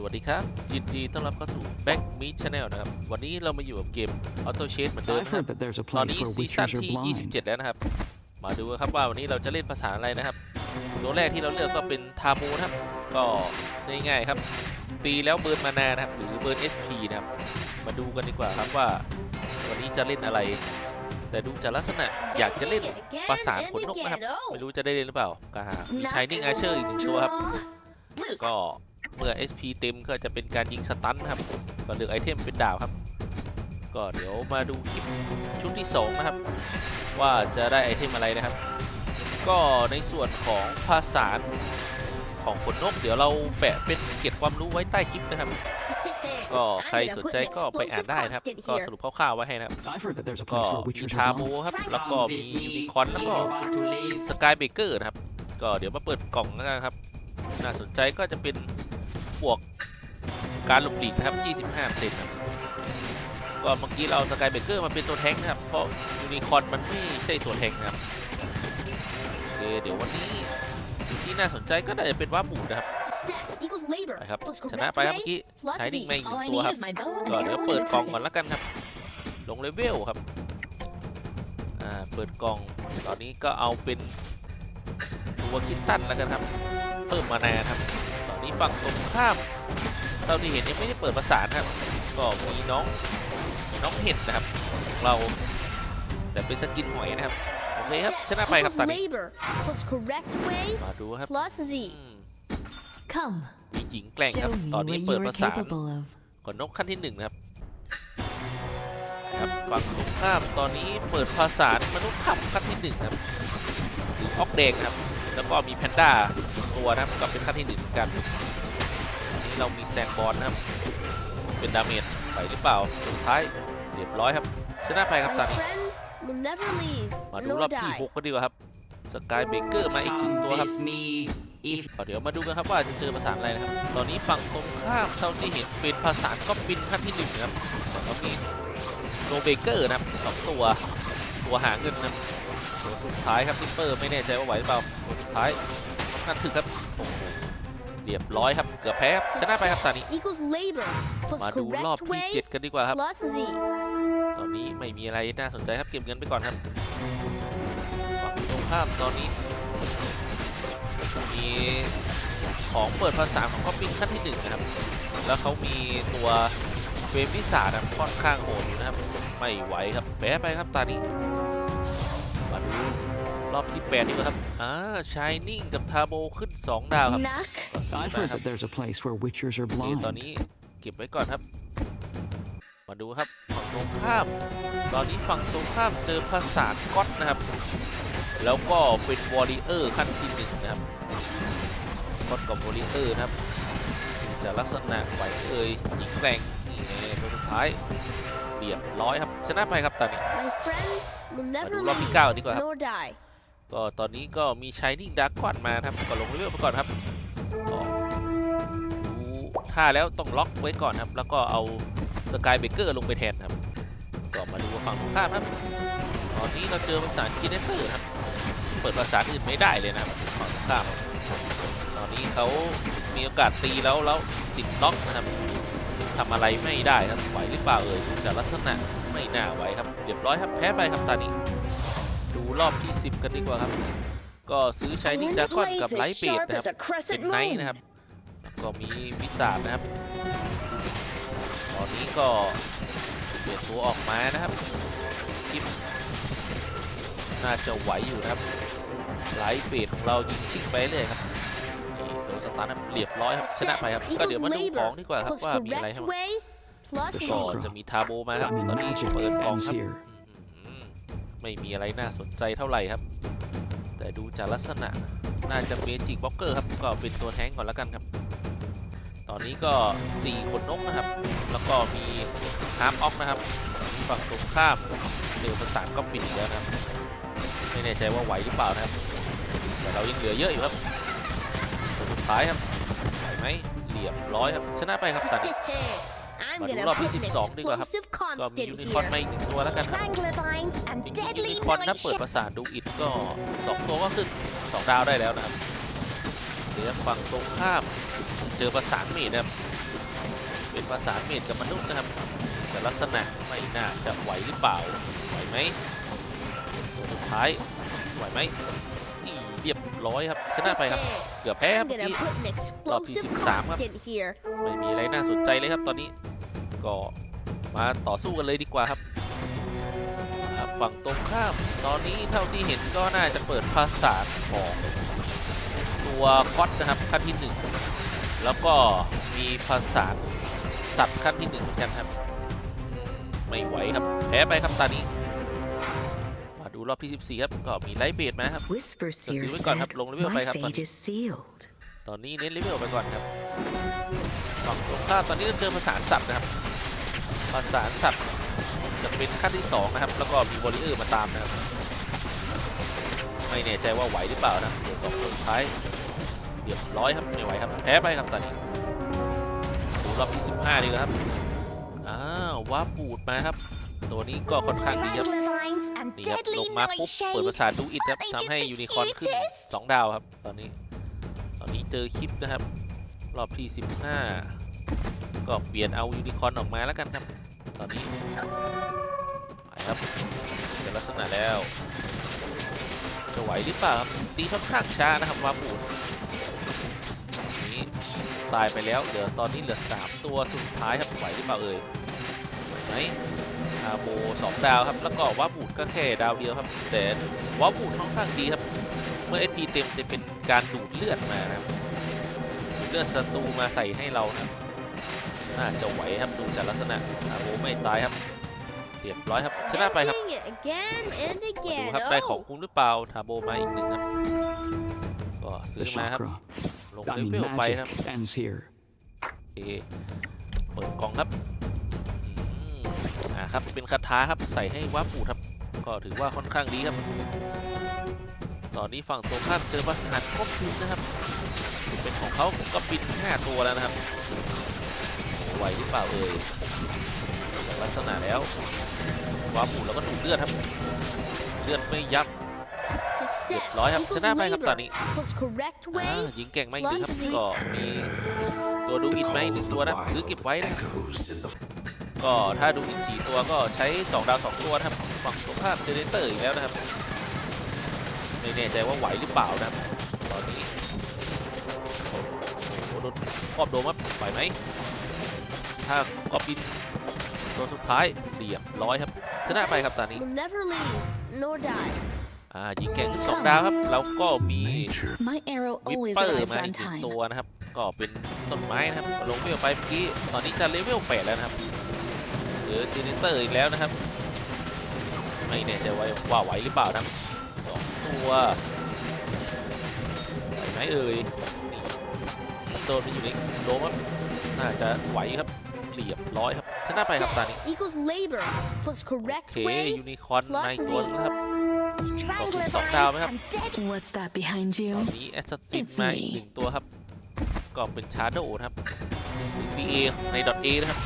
สวัสดีครับยินดีต้อนรับเข้าสู่ Back Meet Channel นะครับ วันนี้เรามาอยู่กับเกม Auto Chase เหมือนเดิม I've นะครับ heard that there's a ตอน place นี้ where ซีซั่น witchers are ที่ blind. 27 แล้วนะครับ มาดูครับว่าวันนี้เราจะเล่นภาษาอะไรนะครับ ตัวแรกที่เราเลือกก็เป็นทามูนะครับ ก็ง่ายๆครับ ตีแล้วเบิร์นมานานะครับ หรือเบิร์น SP นะครับ มาดูกันดีกว่าครับว่า วันนี้จะเล่นอะไร แต่ดูจากลักษณะอยากจะเล่นประสานขนนกนะครับ ไม่รู้จะได้เล่นหรือเปล่ากามี Shining Archer อีกหนึ่งตัวครับก็ เมื่อ SP เต็มก็จะเป็นการยิงสตันครับ ก็เลือกไอเทมเป็นดาวครับ ก็เดี๋ยวมาดูคลิปชุดที่ 2 นะครับ ว่าจะได้ไอเทมอะไรนะครับ ก็ในส่วนของภาษาของขนนก เดี๋ยวเราแปะเป็นเกียรติความรู้ไว้ใต้คลิปนะครับ ก็ใครสนใจก็ไปอ่านได้นะครับ ก็สรุปคร่าวๆไว้ให้นะครับ ก็มีทาโมครับ แล้วก็มียูนิคอนแล้วก็สกายเบเกอร์นะครับ ก็เดี๋ยวมาเปิดกล่องแล้วกันครับ น่าสนใจก็จะเป็น พวกการหลบหลีกนะครับ 25เซนครับก็เมื่อกี้เราสกายเบเกอร์มาเป็นตัวแทงค์นะครับ เพราะยูนิคอนมันไม่ใช่ตัวแทงค์นะครับโอเคเดี๋ยววันนี้ที่น่าสนใจก็น่าจะเป็นว่าบูดนะครับ Success equals labor ไปครับ plus ชนะ correct ไปครับเมื่อ way กี้ plus ใช้นิ่ง Z. ไม่อีกห All นึ่ I งตัว need ครับ is my bow and ก็เดี๋ยว arrow เปิด and กล่อง attack. ก่อนแล้วกันครับ ลงเลเวลครับ อ่า เปิดกล่อง ตอนนี้ก็เอาเป็นตัวคิตตันแล้วกันครับ เพิ่มมานาครับตอนนี้ ฝั่งตรงข้ามเท่าที่เห็นยังไม่ได้เปิดประสานครับ ก็มีน้องน้องเห็ดนะครับของเรา แต่เป็นสกินหอยนะครับ โอเคครับช Success นะไปครับ equals ตอนนี้ labor plus correct way มาดูครับ plus Z. อืม Come, มีหญิงแกร่งครับ show me ตอนนี้ what เปิด you ป are ระสาน capable of. ขนนกขั้นที่หนึ่งนะครับครับฝั่งตรงข้ามตอนนี้เปิดภาษานมนุษย์ถ้ำขั้นที่หนึ่งครับหรือออกแดงครับ แล้วก็มีแพนด้าตัวนะครับก็เป็นขั้นที่หนึ่งเหมือนกันอันนี้ เรามีแซงบอลนะครับ เป็นดาเมจไปหรือเปล่า สุดท้ายเรียบร้อยครับ ชนะไปครับตอน My นี้ friend will never leave มาดู nor รอบที่ die. หกก็ดีกว่าครับ สกายเบเกอร์มาอีกหนึ่งตัวครับ Convince me if ก็เดี๋ยวมาดูกันครับว่าจะเจอภาษานอะไรนะครับ ตอนนี้ฝั่งตรงข้ามเท่าที่เห็นเป็นภาษานก็บินขั้นที่หนึ่งนะครับแล้วก็มีโนเบเกอร์นะครับสองตัวตัวหาเงินนะครับตัวสุดท้ายครับทิปเปอร์ไม่แน่ใจว่าไหวหรือเปล่าตัวสุดท้ายนั่นคือครับโอ้โห เรียบร้อยครับ เกือบแพ้ครับชนะไปครับตอนนี้ Success equals labor plus มาดูรอบ correct ที่ way เจ็ดกันดีกว่าครับ plus Z. ตอนนี้ไม่มีอะไรน่าสนใจครับเก็บเงินไปก่อนครับฝั่งตรงข้ามตอนนี้ มีของเปิดภาษาของก็ปิ้งขั้นที่หนึ่งนะครับ แล้วเขามีตัวเฟรมพิศาจนะครับค่อนข้างโหดอยู่นะครับ ไม่ไหวครับแพ้ไปครับตอนนี้มาดูร อบที่แปดดีกว่าครับอ่าชายนิ่งกับทาโบขึ้น 2 ดาวครับ Knock. I've heard that there's a place where witchers are โอเคตอน blind. นี้เก็บไว้ก่อนครับ มาดูครับฝั่งตรงข้าม ตอนนี้ฝั่งตรงข้ามเจอภาษาก๊อตนะครับ แล้วก็เป็นวอริเออร์ขั้นที่หนึ่งนะครับก๊อตกับวอริเออร์นะครับจะลักษณะไหวเอ่ยยิงแกร่งนี่ไงตัวสุดท้ายเรียบร้อยครับชนะไปครับตอนนี้ My friend will มา never ดูรอบที่ leave เก้าดีกว่าครับ nor die. ก็ตอนนี้ก็มีชายนิ่งดาร์กอนมาครับก็ลงเลเวลไปก่อนครับก็ดูท่าแล้วต้องล็อกไว้ก่อนครับ แล้วก็เอาสกายเบเกอร์ลงไปแทนครับ ก็มาดูฝั่งตรงข้ามครับ ตอนนี้เราเจอภาษาจีเนเตอร์ครับ เปิดภาษาอื่นไม่ได้เลยนะครับฝั่งตรงข้าม ตอนนี้เขามีโอกาสตีแล้วแล้วติดล็อกนะครับทำอะไรไม่ได้ครับไหวหรือเปล่าเอ่ยจากลักษณะไม่น่าไหวครับเรียบร้อยครับแพ้ไปครับตอนนี้ ดูรอบที่ 10 กันดีกว่าครับ ก็ซื้อใช้นิ Wind ดากอนกับ blades ไล as ท์เบด sharp นะครับ as a เป็น crescent ไนท์ moon. นะครับแล้วก็มีวิสาดนะครับ ตอนนี้ก็เปลี่ยนตัวออกมานะครับคิปน่าจะไหวอยู่นะครับไลท์เบดของเรายิงชิงไปเลยครับนี่ตัวสตาร์ทเรียบร้อยครับชนะไปครับ ก็เดี๋ยวมาดูของดีกว่าครับ Plus ว่ามีอะไร correct ให้บ้าง way plus The Z. ก็ shot. จะมีทาโบมาครับ I mean, ตอนนี้ magic เปิดกล่อง ends ครับ here. อืม ไม่มีอะไรน่าสนใจเท่าไหร่ครับ แต่ดูจากลักษณะน่าจะเมจิกบล็อกเกอร์ครับ ก็เป็นตัวแท้งก่อนแล้วกันครับ ตอนนี้ก็4คนนกนะครับ แล้วก็มีฮาร์ปออฟนะครับ ฝั่งตรงข้ามเจอประสานก็ปิดแล้วนะครับ ไม่แน่ใจว่าไหวหรือเปล่านะครับ แต่เรายังเหลือเยอะอยู่ครับสุดท้ายครับไหวไหมเรียบร้อยครับชนะไปครับตอนนี้ มาดู gonna รอบที่ put an 12ดีกว่าครับ explosive ก็มี constant ยูนิคอร์น here. มาอีกหนึ่งตัวแล้วกันครับ Strangler vines and จริงๆยู deadly นิคอร์นถ้า night เปิด ship. ภาษาดูอิดก็สองตัวก็ขึ้นสองดาวได้แล้วนะครับเดี๋ยวฝั่งตรงข้ามเจอประสานเมดนะครับเป็นภาษานเมดกับมนุษย์นะครับแต่ลักษณะไม่น่าจะไหวหรือเปล่าไหวไหมตัวสุดท้ายไหวไหมนี่เรียบร้อยครับชนะไปครับเกือบแพ้ครับ I'm เมื่อ gonna กี้ put an explosive Love you, Sam. constant here. ไม่มีอะไรน่าสนใจเลยครับตอนนี้ ก็มาต่อสู้กันเลยดีกว่าครับครับ ฝั่งตรงข้าม ตอนนี้เท่าที่เห็นก็น่าจะเปิดภาษาของตัวคอสนะครับขั้นที่หนึ่งแล้วก็มีภาษาสัตว์ขั้นที่หนึ่งเหมือนกันครับอืมไม่ไหวครับ แพ้ไปครับตอนนี้ มาดูรอบที่ 14 ครับ ก็มีไลท์เบดมาครับ Whisper So Seer see, we've got said, up long level my by half fate is sealed. ตอนนี้เน้นเลเวลไปก่อนครับฝั่งตรงข้ามตอนนี้เจอภาษาสัตว์นะครับ ภาษาสัตว์จะเป็นขั้นที่สองนะครับ แล้วก็มีวอริเออร์มาตามนะครับ ไม่แน่ใจว่าไหวหรือเปล่านะเดี๋ยวสองคนสุดท้ายเรียบร้อยครับไม่ไหวครับแพ้ไปครับตอนนี้ดูรอบที่ 15 ดีกว่าครับอ้าวว้าปูดมาครับ ตัวนี้ก็ค่อนข้างดีครับนี่ครับลงมาปุ๊บเปิด nightshade. ภาษาดูอิดครับทำให้ยูนิคอร์นขึ้น 2 ดาวครับ ตอนนี้ ตอนนี้เจอคลิปนะครับ รอบที่ 15 ก็เปลี่ยนเอายูนิคอร์นออกมาแล้วกันครับ ตอนนี้ไปครับเจอลักษณะแล้ว จะไหวหรือเปล่าครับตีค่อนข้างช้านะครับวาปูดนี้ตายไปแล้วเหลือตอนนี้เหลือ 3 ตัวสุดท้ายครับไหวหรือเปล่าเอ่ยไหวไหมอาโบสองดาวครับ แล้วก็วาบูดก็แค่ดาวเดียวครับแต่วาบูดค่อนข้างดีครับ เมื่อเอทีเต็มจะเป็นการดูดเลือดมานะครับเลือดศัตรูมาใส่ให้เรานะครับ น่าจะไหวครับดูจากลักษณะอาโบไม่ตายครับเรียบร้อยครับชนะไปครับ Emptying it again and มาดู again. ครับได้ของ Oh, คุ้มหรือเปล่าทาโบมาอีกหนึ่งครับก็ซื้ The อมาครับ chakra. ลง I เล mean, เวลไปครับ magic ends here. โอเคเปิดกล่องครับอืมอ่าครับเป็นคาถาครับใส่ให้วาปูครับก็ถือว่าค่อนข้างดีครับ ตอนนี้ฝั่งตรงข้ามเจอประสาทครบทีมนะครับ เป็นของเขาก็ปิด5ตัวแล้วนะครับโอ้ ไหวหรือเปล่าเอ่ยจากลักษณะแล้ววาปูแล้วก็ดูดเลือดครับ เลือดไม่ยับ success ร้อยครับช equals นะไปครับตอน labor นี้ plus correct อ่า way. ยิงเก่งมากจริงครับ plus ก็มีตัวดูอินไหมาอีกหนึ่งตัวนะซื้อเก็บไว้นะก็ถ้าดูอีกสี่ตัวก็ใช้2ดาว2ตัวนะครับฝั่งตรงข้ามเจเนเตอร์อีกแล้วนะครับไม่แน่ใจว่าไหวหรือเปล่านะครับตอนนี้โอ้โหโดนครอบโดมครับไหวไหม ถ้ากอบบินตัวสุดท้ายเรียบร้อยครับ ชนะไปครับตอนนี้ never leave nor die. อ่ายิงแข่งขึ้นสองดาวครับ แล้วก็มีวิปเปอร์มาอีกตัวนะครับ ก็เป็นต้นไม้นะครับ ลงเลเวลไปเมื่อกี้ ตอนนี้จะเลเวลแปดแล้วนะครับหลือเจเนเตอร์อีกแล้วนะครับ ไม่แน่ใจว่าว่าไหวหรือเปล่านะสองตัวไหวไหมเอ่ยนี่โดนไปอยู่ในโดมครับน่าจะไหวครับ เรียบร้อยครับชนะไปครับตอนนี้ Success equals labor plus โอ correct เค way. ยูนิคอร์นในตัวนะครับ Straggler Sọc đao mới vines hấp. and deadly What's that behind ต you? อนนี้แอสซิส It's มาอีก me หนึ่งตัวครับ ก็เป็นชาร์โดนะครับ BA ใน .A นะครับ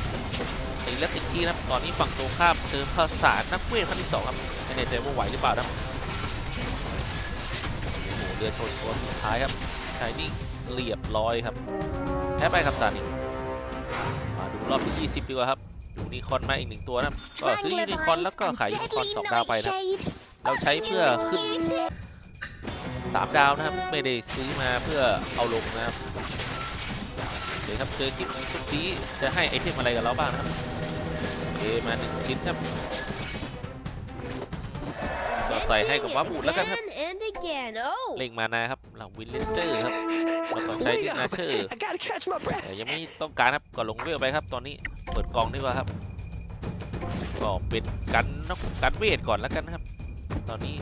ในลักอีกทีนะครับ ตอนนี้ฝั่งตรงข้ามเจอภาษานักเวทขั้นที่สองครับไม่แน่ใจว่าไหวหรือเปล่านะครับโอ้โหเรือชนตัวสุดท้ายครับชายนี่เรียบร้อยครับแพ้ไปครับตอนนี้มาดู รอบที่ 20 ดีกว่าครับยูนิคอร์นมาอีกหนึ่งตัวนะครับก็ซื้อ Straggler ยูนิคอร์น vines แล้วก็ and ขายยูนิคอร์น deadly สองดาวไปนะครับ nightshade. เราใช้ Aren't they เพื่อ just the ขึ้น cutest? สามดาวนะครับ ไม่ได้ซื้อมาเพื่อเอาลงนะครับเดี๋ยวครับเจอคลิปชุดนี้จะให้ไอเทมอะไรกับเราบ้างนะครับโอเคมาหนึ่งชิ้นครับก็ใส่ให้กับ Emptying ว้าบูดแล้วกันครับ again and again. Oh, เล็งมานาครับหลังวินเลนเจอร์ครับแล้วก็ใช้ Wait ที่นา up! เชอร์ I gotta catch my breath. แต่ยังไม่ต้องการครับก็ลงเวลไปครับ ตอนนี้เปิดกล่องดีกว่าครับก็เป็นกันนกกันเวทก่อนแล้วกันนะครับ ตอนนี้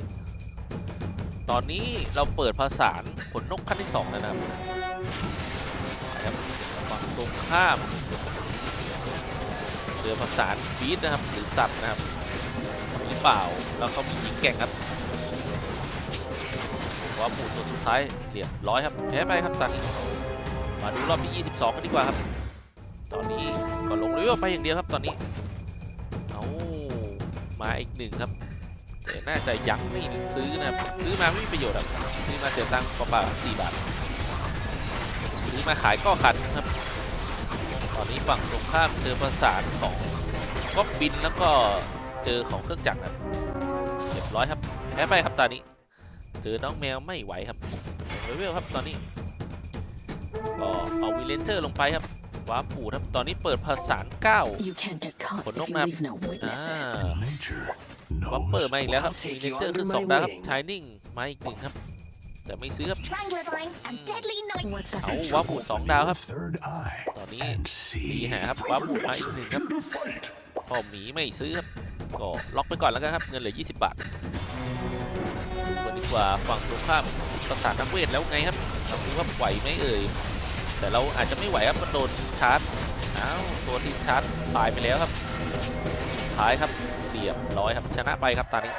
ตอนนี้เราเปิดภาษานขนนกขั้นที่สองแล้วนะครับนะครับฝั่งตรงข้ามเรือภาษานบีดนะครับ หรือสัตว์นะครับหรือเปล่าแล้วเขามีหญิงแกร่งครับ ว่าหมูตัวสุดท้ายเรียบร้อยครับแพ้ไปครับตันมาดูรอบที่ 22 กันดีกว่าครับ ตอนนี้ก็ลงเลเวลไปอย่างเดียวครับตอนนี้เอามาอีกหนึ่งครับแต่น่าจะยังไม่ซื้อนะครับซื้อมาไม่มีประโยชน์ครับซื้อมาเสียตังค์เปล่าๆสี่บาทซื้อมาขายก็ขัดครับ ตอนนี้ฝั่งตรงข้ามเจอประสานของก๊อบบินแล้วก็เจอของเครื่องจักรครับเรียบร้อยครับแพ้ไปครับตอนนี้ เจอน้องแมวไม่ไหวครับเลเวลครับตอนนี้ก็เอาวิเลนเจอร์ลงไปครับว้าร์ปปูดครับตอนนี้เปิดภาษาน9 You can't get caught Còn if lúc you nào- leave no อ่า witnesses. Nature วัป knows เปอร์มาอีกแล้วครับ I'll วิ take เลน you เจอร์ under ขึ้น my สองดาวครับ wing ชายนิ่งมาอีกหนึ่งครับแต่ไม่ซื้อครับ Strangler vines and deadly knife. What's that? เอาว้าร์ปปูดสองดาวครับ third eye ตอนนี้ and ตี see หาครับว้าร์ปปูดมาอีกหนึ่งครับ to fight. พ่อหมีไม่ซื้อครับก็ล็อกไปก่อนแล้วกันครับ เงินเหลือ 20 บาทดู กันดีกว่าฝั่งตรงข้ามประสานนักเวทแล้วไงครับเราดูว่าไหวไหมเอ่ยแต่เราอาจจะไม่ไหวครับมันโดนชาร์จอ้าวตัวที่ชาร์จตายไปแล้วครับสุดท้ายครับเรียบร้อยครับชนะไปครับตอนนี้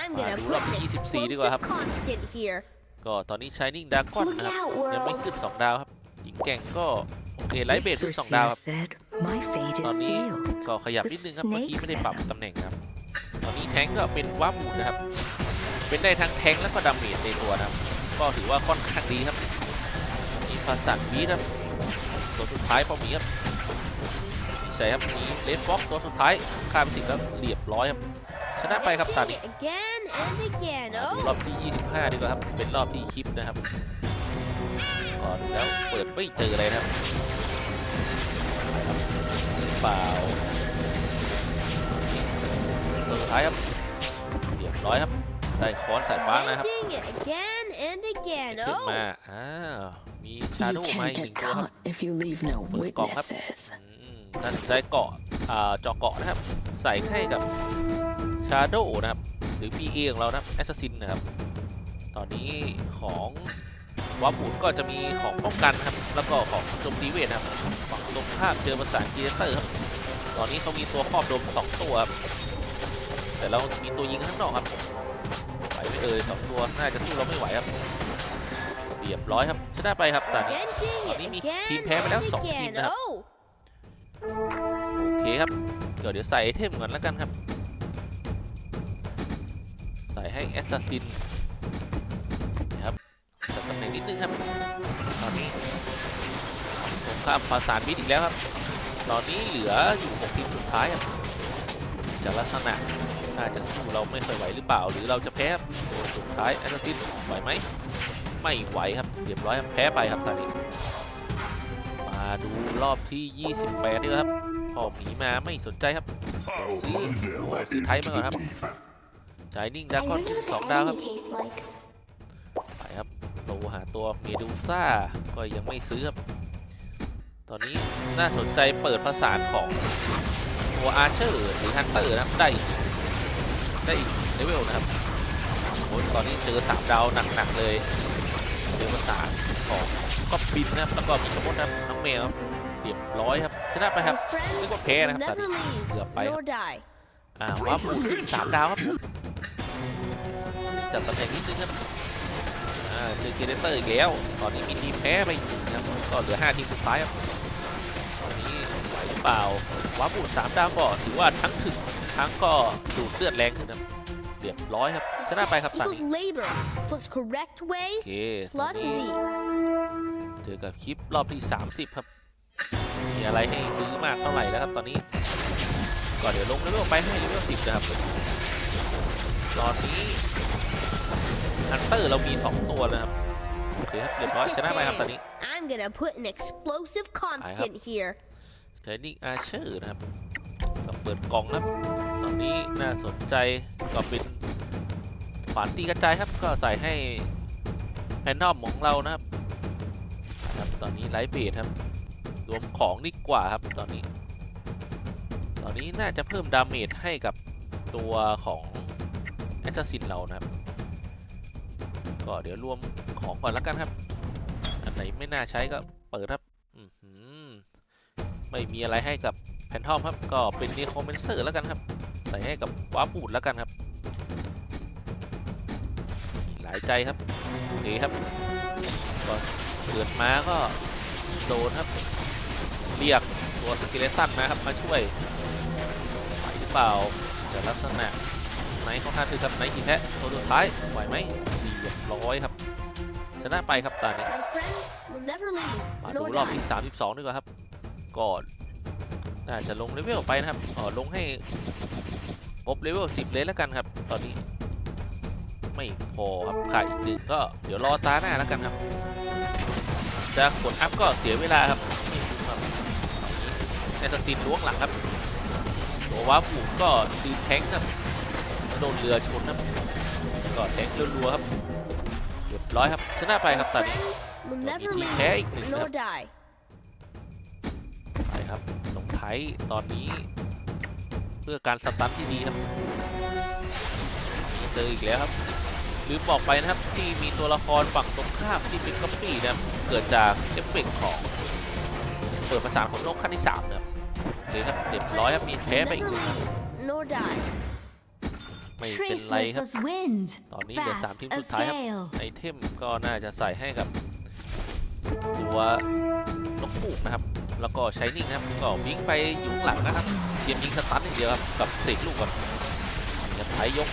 I'm À, gonna đúng put là an 24 ดีกว่าครับ explosive constant here. ก็ตอนนี้ Shining Dragon Look นะครับ out, ยังไม่ world. ขึ้น2ดาวครับหญิงแกร่งก็โอเคไลท์เบสขึ้น2ดาวครับ said, my fate ตอน is นี้ sealed. ก็ขยับนิดนึงครับเมื่อกี้ไม่ได้ปรับตำแหน่งครับ ตอนนี้แทงก์ก็เป็นว้าบูดนะครับ เป็นได้ทั้งแทงก์แล้วก็ดาเมจในตัวนะครับ ก็ถือว่าค่อนข้างดีครับมีภาษาบีครับตัวสุดท้ายพอมีครับไม่ใช่ครับมีเลดบ็อกตัวสุดท้ายข้ามสิบแล้วเรียบร้อยครับชนะไปครับตอนนี้ Hitting it again and again. มาดู Oh, รอบที่ 25 ดีกว่าครับ เป็นรอบที่คลิปนะครับก่อนแล้วเปิดไม่เจอเลยนะครับเปล่าตัวสุดท้ายครับเรียบร้อยครับ ได้ค้อนสายฟ้านะครับ hitting it again and again. ขึ้นมา Oh, อ้าวมีชา You โดว์มาอี can't กหนึ่ง get ตัวครับ caught if you leave no Bật cọp hấp. witnesses. อืมน่าสนใจเกาะอ่าเจาะเกาะนะครับ ใส่ให้กับชาโดนะครับ หรือ PA ของเรานะครับแอสซัสซินนะครับ ตอนนี้ของวาบูดก็จะมีของป้องกันครับ แล้วก็ของโจมตีเวทนะครับฝั่งตรงข้ามเจอภาษากีเดเตอร์ครับ ตอนนี้เขามีตัวครอบโดมสองตัวครับแต่เรามีตัวยิงข้างนอกครับไหวไม่ เอ่ยสองตัวน่าจะสู้เราไม่ไหวครับเรียบร้อยครับชนะไปครับตอนนี้ hitting Còn ý it mi- again team thế mà and đéo sọc team again. nào. Oh, โอเคครับเดี๋ยวเดี๋ยวใส่เทมก่อนแล้วกันครับ ใส่ให้แอสซัสซินนะครับจัดตำแหน่งนิดนึงครับ ตอนนี้สงครามภาษานมิดอีกแล้วครับ ตอนนี้เหลืออยู่6ทีมสุดท้ายครับจากลักษณะ น่าจะสู้เราไม่ค่อยไหวหรือเปล่า หรือเราจะแพ้ครับตัวสุดท้ายแอสซัสซินไหวไหมไม่ไหวครับเรียบร้อยครับแพ้ไปครับตอนนี้ มาดูรอบที่ 28 นี่ครับพ่อหมีมาไม่สนใจครับ How See? Blondell Oh, into thấy mà the hả? deep. จ่ายนิ่งดากอนขึ้นสองดาวครับ tastes like. ไปครับโลหาตัวเมดูซ่าก็ยังไม่ซื้อครับตอนนี้น่าสนใจเปิดภาษานของตัวอาร์เชอร์หรือฮันเตอร์นะครับได้อีก ได้อีกเลเวลนะครับโอ้ยตอนนี้เจอสามดาวหนักๆเลยเจอภาษานของก็บินนะครับแล้วก็มีสมมตินะครับน้องแมวครับเรียบร้อยครับชนะไปครับ my friend นึกว่าแพ้นะค will รับตอน never นี้ leave เกือบไปครับ nor die. อ่าว้าปูขึ้นสามดาวครับผมจัดตำแหน่งนิดนึงครับอ่าเจอเกเรเตอร์อีกแล้วตอนนี้มีทีมแพ้ไปอีกหนึ่งนะครับก็เหลือห้าทีมสุดท้ายครับตอนนี้ไหวหรือเปล่าว้าปูสามดาวก็ถือว่าทั้งถึก ทั้งก็ดูดเลือดแรงขึ้นนะเรียบร้อยครับชนะไปครับตอน equals นี้ labor plus correct โอ way เคตอน plus นี้ Z. เจอกับคลิปรอบที่ 30 ครับ มีอะไรให้ซื้อมากเท่าไหร่แล้วครับตอนนี้ ก็เดี๋ยวลงเลเวลไปให้เลเวล10นะครับตอนนี้ฮันเตอร์เรามี 2 ตัวนะครับโอเคครับเรียบร้อยชนะไปครับตอนนี้ I'm gonna put an explosive constant here. เทรนนิ่งอาร์เชอร์นะครับก็เปิดกล่องครับตอ นี้น่าสนใจก็เป็นขวานตีกระจายครับก็ใส่ให้แพนนอมของเรานะครับครับตอนนี้ไลท์เบสครับรวมของดีกว่าครับตอนนี้ ตอนนี้น่าจะเพิ่มดาเมจให้กับตัวของแอสซัสซินเรานะครับ ก็เดี๋ยวรวมของก่อนแล้วกันครับ อันไหนไม่น่าใช้ก็เปิดครับไม่มีอะไรให้กับแพนทอมครับ ก็เป็นนีโคเมนเซอร์แล้วกันครับ ใส่ให้กับวาร์ปูดแล้วกันครับมีหลายใจครับโอเคครับก็เกิดมาก็โดนครับ เรียกตัวสกิเลตันนะครับมาช่วยไหวหรือเปล่าแต่ลักษณะไหนของท่านคือครับไหนกี่แท้ตัวสุดท้ายไหวไหมเรียบร้อยครับ ชนะไปครับตอนนี้ My friend will never leave มาดู nor รอบ die. ที่ 32ดีกว่าครับ ก่อนน่าจะลงเลเวลไปนะครับอ๋อลงให้คร บเลเวล10 เลยแล้วกันครับ ตอนนี้ ไม่พอครับขาดอีกหนึ่งก็เดี๋ยวรอตาหน้าแล้วกันครับ จะกดอัพก็เสียเวลาครับไม่คุ้มครับในสตินล้วงหลังครับตัวว้าผูกก็ดืนแทงค์ครับโดนเรือชนครับก็แทงค์รัวๆครับเรียบร้อยครับชนะไปครับตอนนี้ Will never Maybe leave hair อีกหนึ่ง nor นะ die. ไปครับลงไทยตอนนี้เพื่อการสตันที่ดีครับเจออีกแล้วครับลืมบอกไปนะครับที่มีตัวละครฝั่งตรงข้ามที่เป็นก๊อปปี้นะครับเกิดจากเอฟเฟกต์ของเปิดภาษาของโลกขั้นที่3นะครับโอเคครับเรียบร้อยครับมีแพ้ไปอีกห Never นึ่งครับ leave nor die. ไม่เป็นไร Traceless ครับ as wind. ตอนนี้เหลือสาม Fast ทีมสุ as ดท้ายครับ gale. ไอเทมก็น่าจะใส่ให้กับตัวนกปูกนะครับ แล้วก็ใช้นิ่งนะครับก็วิ่งไปอยู่ข้างหลังนะครับเตรียมยิงสตันอย่างเดียวครับกับเสกลูกก่อนเดี๋ยวท้ายยก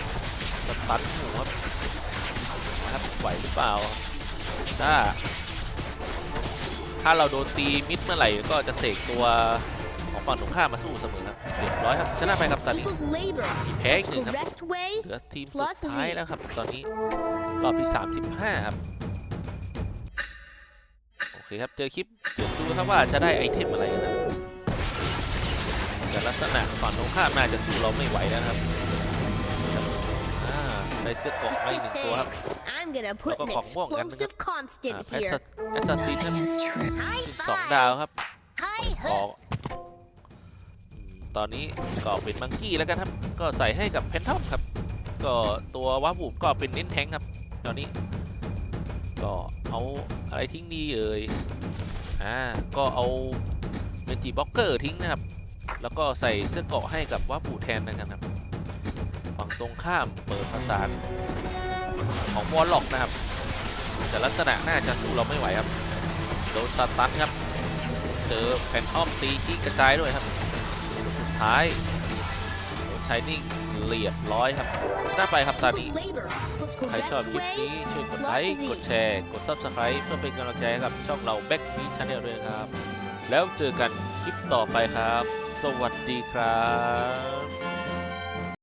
สตันหมูครับนะครับไหวหรือเปล่าถ้าถ้าเราโดนตีมิดเมื่อไหร่ก็จะเสกตัวของฝั่งตรงข้ามมาสู้เสมอครับเรียบร้อยครับชนะไปครับตอนนี้ Equals labor. มีแพ้อี Plus กหนึ่งครับ correct way. เหลือทีมสุ Plus ดท้าย Z แล้วครับตอนนี้รอบที่ 35 ครับโอ เคครับ เจอคลิปเดี๋ยวดูครับว่าจะได้ไอเทมอะไรกันนะแต่ลักษณะฝั่งตรงข้ามน่าจะสู้เราไม่ไหวแล้วนะครับอ่าได้เสื้อเกราะมาอีกหนึ่งตัวครับ I'm gonna put an Look, Kong Wong, and- explosive อ่า constant แอส here. แอสซัสซินครับ Nothing is true. High ขึ้นสอง five. ดาวครับ High ออกอืมตอนนี้ก็เป็นมังกี้แล้วกันครับ ก็ใส่ให้กับเพนทอมครับ ก็ตัววาบูบก็เป็นเน้นแทงค์ครับ ตอนนี้ ก็เอาอะไรทิ้งดีเอ่ยอ่าก็เอาเมจิบ็อกเกอร์ทิ้งนะครับ แล้วก็ใส่เสื้อเกราะให้กับวาบูแทนนะครับฝั่งตรงข้ามเปิดภาษานของวอลล็อกนะครับ แต่ลักษณะน่าจะสู้เราไม่ไหวครับโดนสตันครับเจอแฟนทอมตีชี้กระจายด้วยครับสุดท้ายโดนชายนิ่ง เรียบร้อยครับน้าไปครับตอนนี้ใครชอบคลิปนี้ช่วยกดไลค์กดแชร์ กด Subscribe เพื่อเป็นกำลังใจให้กับช่องเรา Back ฟีชแนลด้วยครับ แล้วเจอกันคลิปต่อไปครับ สวัสดีครับ